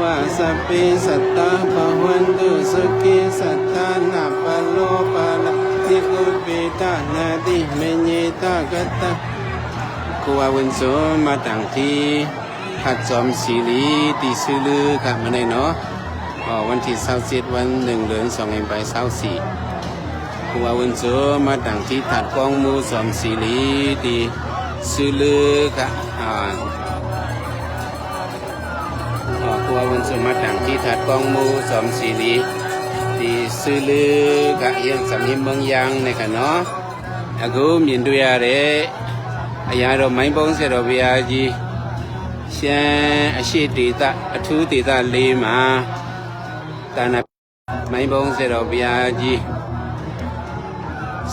วะสัพพิสัตตาภวันตุสุขีสัตตานาปโลปะละทิกุปิตานาติเมญญตากตะครูอาวุโสมาต่างที่ขัดจอมศีลีตีซื้อลือกับมาในเนาะวันที่เสาร์เจ็ดวันหนึ่งเดือนสองเอ็มไปเสาร์สี่ครูอาวุโสมาต่างที่ถัดกองมูจอมศีลีตีซื้อลือกับ สมัติดังที่ถัดกองมูสอมสีลีที่ซื้อลือกะยังสำหิมเมืองยังในกันเนาะอากูมีนดูยาเรอายาเราไม่บงเสเราเบียจีเชียอาชีติตาอทุติตาลีมาตานาไม่บงเสเราเบียจี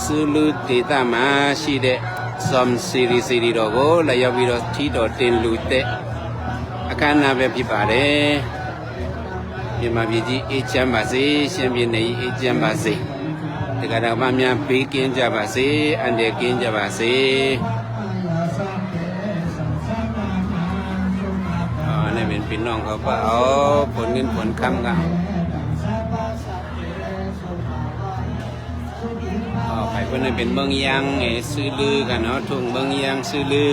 ซื้อลือติตามาရှိတဲ့สอมစီရီစီရီတော်ကိုလည်းရောက်ပြီးတော့ထီတော်တင်လူတဲ့ အခမ်းအနားပဲဖြစ်ပါတယ် မြန်မာပြည်ကြီးအေးချမ်းပါစေရှင်ပြည်နယ်ကြီးအေးချမ်းပါစေဒီကရမများဘေးကင်းကြပါစေအန္တရာယ်ကင်းကြပါစေอ๋อนี่เป็นพี่น้องเขาก็เอาผลเงินผลคำกันอ๋อไปเพื่อนเป็นเมืองยังไงซื้อลือกันเนาะทุ่งเมืองยังซื้อลือ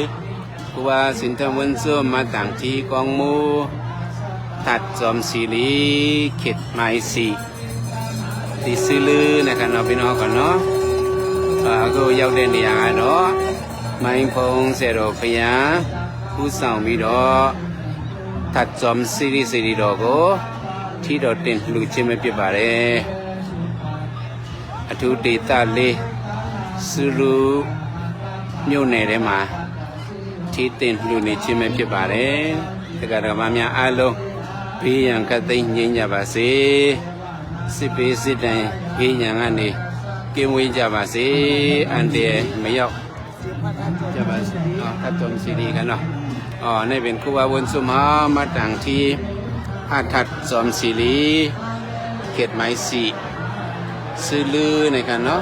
กูว่าสินทวันส้มมาต่างที่กองมู ตัดจอมสีลีเข็ดไม้สีที่ซื้อลือนะครับเนาะพี่น้องกันเนาะอ่าก็ยาวเด่นอย่างเนาะไม่พงเสรพยาผู้สาวมีดอกตัดจอมสีลีสีลีดอกก็ที่ดอกเด่นลูกชิมไม่เปียบาเลยอทุเดตาเลสุรุမြို့နယ်ထဲမှာ ထီးတင်လှူနေခြင်းပဲဖြစ်ပါတယ်။တက္ကရာမများအားလုံး ဘေးရန်ကသိမ်းငြိမ်းကြပါစေ။စစ်ပေးစစ်တိုင်ဘေးရန်ကနေကင်းဝေးကြပါစေ။အန်တရမရောက်ကြပါစေ။နော်ကတ်တုံစီရီကနော်။อ๋อนี่เป็นครูบาบุญสุมามาต่างที่อาทัดจอมศิรีเขตไม้สีซื้อลือในกันเนาะ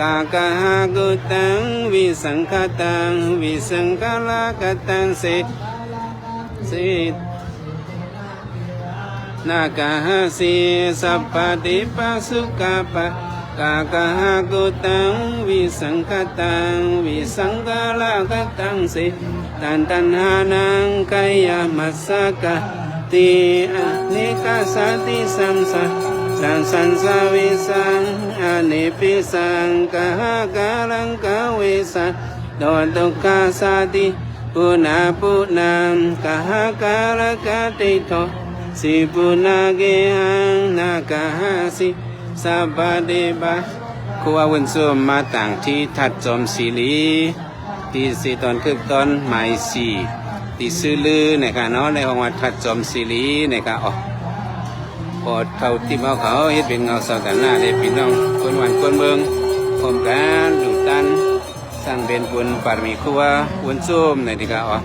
กาคาสิสัพพะเดบาสุกะกากุตังวิสังคตังวิสังคลากตังเสสินาคาสีสัพพะติปัสสุกาปะกากากุตังวิสังคตังวิสังกาลากตังสิตันตันหานังกายมัสสกะติอเนกาสติสัมสะ สังสันสาวิสังอเนปิสังกะหากาลังกเวสัโดตุกาสาติปุนาปุนังกะหากาลกะติโตสิปุนาเกหังนาคาสิสัพพะเดบะคูอาวุนส่วมมาต่างที่ทัดจอมสีลีที่สีตอนคือตอนหมายสีที่ซื้อลือในการเนาะในของวัดทัดจอมสีลีในการออ กปอดเขาที่มาเขาเฮ็ดเป็นเงาสาวกันหน้าได้พี่น้องคนวันคนเบิงพร้อมกันดูตันสร้างเป็นบุญปารมีครูอาวุนส่วมในที่การออก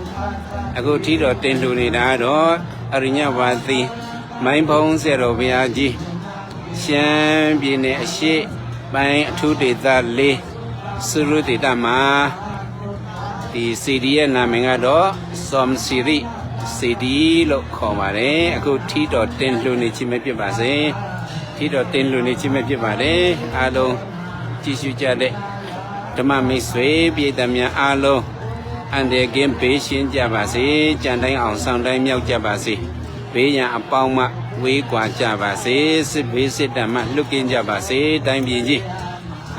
အခုထီတော်တင်လူနေတာတော့အရိညဝါသီမိုင်းဖုံးဆရာတော်ဘုရားကြီးရှမ်းပြည်နယ်အရှိပိုင်းအထူးဒေသလေးစုရုဒေသမှာဒီစီဒီရဲ့နာမည်ကတော့စောမ်စီရီ စီဒီလို့ခေါ်ပါတယ်အခုထီတော်တင်လူနေခြင်းပဲဖြစ်ပါစေထီတော်တင်လူနေခြင်းပဲဖြစ်ပါတယ်အားလုံးကြည့်ရှုကြတဲ့ဓမ္မမိတ်ဆွေပြည်သူများအားလုံးအန္တရာယ်ကင်းဘေးရှင်းကြပါစေကြံတိုင်းအောင်ဆောင်တိုင်းမြောက်ကြပါစေဘေးရန်အပေါင်းမှဝေးကွာကြပါစေစစ်ဘေးစစ်တမ်းမှလွတ်ကင်းကြပါစေတိုင်းပြည်ကြီး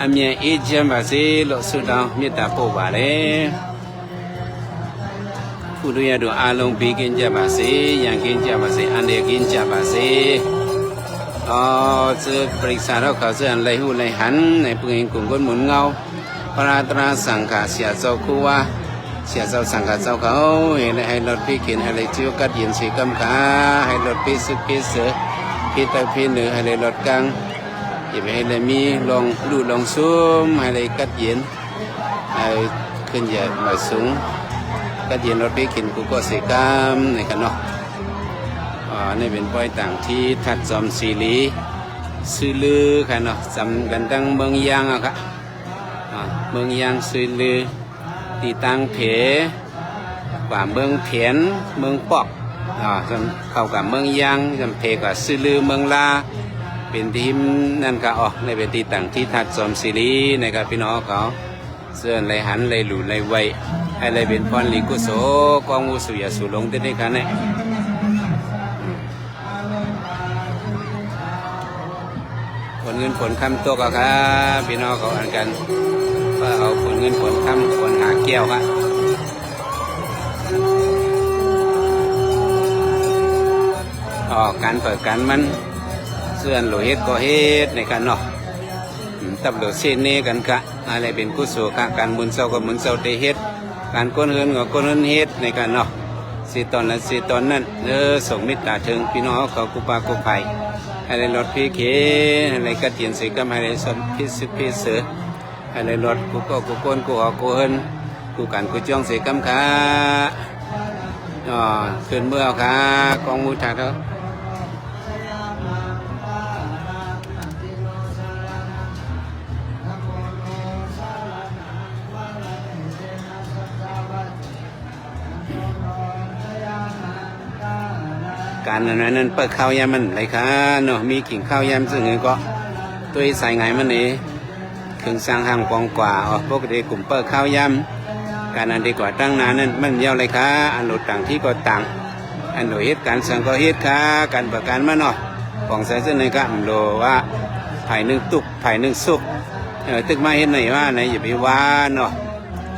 အမြန်အေးချမ်းပါစေလို့ဆုတောင်းမေတ္တာပို့ပါတယ် ခုတို့ရတို့အားလုံးဘေးကင်းကြပါစေရန်ကင်းကြပါစေအန္တရာယ်ကင်းကြပါစေอ๋อ这ปริศาเราเขาเสื่อไรหูไรหันในปืนกลุ่มก้นหมุนเงา พระตราสังฆาเสียเจ้าคูว่าเสียเจ้าสังฆาเจ้าเขาเห็นให้รถพี่เขียนให้เลยจิ้วกัดยินสีกำขาให้รถพี่สุพี่เสือพี่ตะพี่เหนือให้เลยรถกลางอย่าไปให้เลยมีลองดูลองซุ่มให้เลยกัดยินให้ขึ้นใหญ่มาสูง กัดยินรถพี่เขียนกูก็สีกำในกันเนาะอ่านี่เป็นป้อยต่างที่ทัดจอมสีลีซื้อลือค่ะเนาะจำกันตั้งเมืองยางอะค่ะอ่าเมืองยางซุยลือตีตังเพกว่าเมืองเพียนเมืองปอกอ่าจำเข้ากับเมืองยางจำเพกว่าซุยลือเมืองลาเป็นทีมนั่นก็ออกในเป็นตีต่างที่ทัดสมศิรีในกับพี่น้องเขาเสื่อไรหันไรหลู่ไรไว ให้ไรเป็นพรลิกุโสกองอุสุยาสุลงเต้นได้กันเนี่ยผลเงินผลคำตัวก็ครับพี่น้องเขาอ่านกันว่าเอาผลเงินผลคำผลหาแก้วครับออกการเปิดการมันเสื่อนหลเฮ็ดก็เฮ็ดในการเนาะตับหลเส้นเนกันกะอะไรเป็นกุศลกะการบุญเศร้าก็บุญเศร้าได้เฮ็ด การก้นเฮือนก็ก้นเฮือนเฮ็ดในการเนาะสิตอนนั้นสิตอนนั้นเออส่งมิตรตาถึงพี่น้องเขากุปากุภัยอะไรรถพี่เขอะไรกระเทียนสีกำอะไรสนพิสุพิเสืออะไรรถกูก็กูก้นกูหอกกูเฮินกูกันกูจ้องสียกำขาอ๋อขึ้นเมื่อขากองมูถาเถอะ การนั้นนั้นเปิดข้าวยามันไรค่ะเนาะมีกิ่งข้าวยามซึ่งก็ตัวใส่ไงมันเองเครื่องสร้างห้างกองกว่าอ๋อปกติกลุ่มเปิดข้าวยำการอันดีกว่าตั้งนานนั้นมันเยาวเลยค่ะอันหลดต่างที่ก็ต่างอันหลดเหตุการสังก็เหตุค่ะการประกันมาเนาะของใส่เส้นในก็อันโลว่าไผ่หนึ่งตุกไผ่หนึ่งสุกเออตึกมาเห็นไหนว่าไหนอย่าไปว่าเนาะ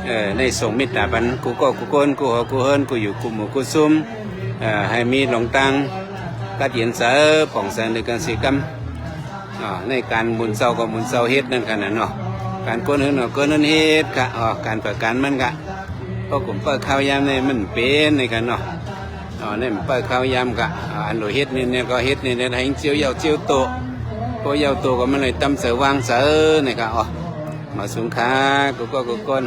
เออในส่งมิตรบันกูก็กูโกนกูหอกูเฮินกูอยู่กูหมูกูซุ่ม ให้มีหลงตังกัดเย็นเสือผ่องแสงในการสีกรรมอ๋อในการบุญเศร้ากับบุญเศร้าเฮ็ดนั่นกันนะเนาะการก้นเฮือนก็ก้นเฮือนเฮ็ดกะอ๋อการประกันมันกะเพราะผมเปิดข้าวยามเนี่ยมันเป็นในกันเนาะอ๋อนี่ยมันเปิดข้าวยามกะอันโหลเฮ็ดนี่เนี่ยก็เฮ็ดนี่เนี่ยให้เจียวเยาเจียวโตพอเยาโตก็มันเลยตำเสือวางเสือนี่กะอ๋อมาสูงขากูก็กูก้น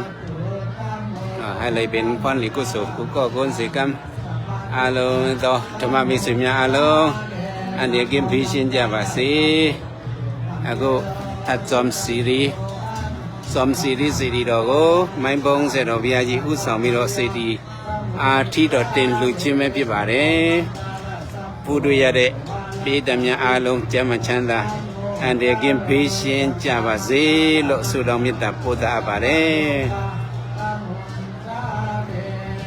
อ๋อให้เลยเป็นพรหลีกุศลกูก็ก้นสิกรรม အားလုံးသောဓမ္မမိတ်ဆွေများအားလုံးအန္တရာယ်ကင်းပြီးရှင်းကြပါစေအခုအတ်ဇွန်စီရီဇွန်စီရီစီရီတော်ကိုမိုင်းပုံးစေတော်ဘုရားကြီးဥဆောင်ပြီးတော့စေတီအာထီတော်တင်လူချင်းပဲဖြစ်ပါတယ်ပူတွေ့ရတဲ့ပိတမြအားလုံးကျမ်းချမ်းသာအန္တရာယ်ကင်းပြီးရှင်းကြပါစေလို့ဆုတောင်းမေတ္တာပို့သပါတယ်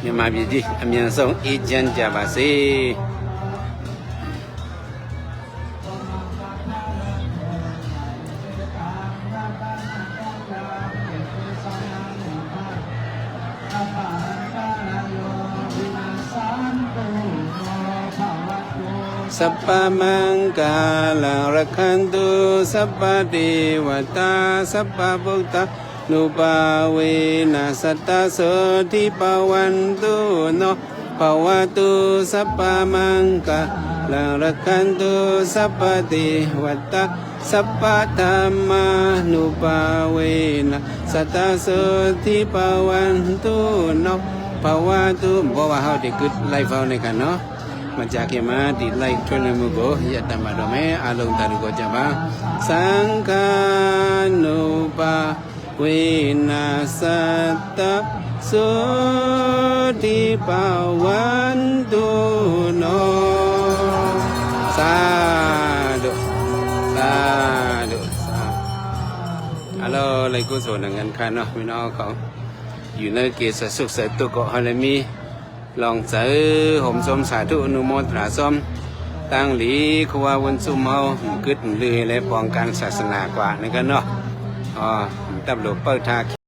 မြန်မာပြည်ကြီးအမြန်ဆုံးအေးချမ်းကြပါစေ สัพพมังกาลังรักขันตุสัพพะเทวตาสัพพะพุทธา นุปาเวนัสตาโสทิปวันตุโนภาวตุสัพพมังกะลังรักันตุสัพพติวัตตะสัพพธรรมานุปาเวนัสตาโสทิปวันตุโนภาวตุเพรว่าเฮาได้กึดไล่เฝ้าในกันเนาะมาจากเกมาดีไลค์ทรนมุโกยะตมะโดเมอาลงตารุโกจมาสังฆานุปา วินาสตะสุทิปวันตุโนสาดุสาดุสาธุอะลอไลกุศลนังกันค่ะเนาะพี่น้องเขาอยู่ในเกศสุขเสตุกฮะเลมีลองเจอผมสมสาธุอนุโมทนาสมตั้งหลีขวาวนสุมเอากึดลือและปองการศาสนากว่านั่นกันเนาะอ๋อ တပ်လို့ပောက်ထား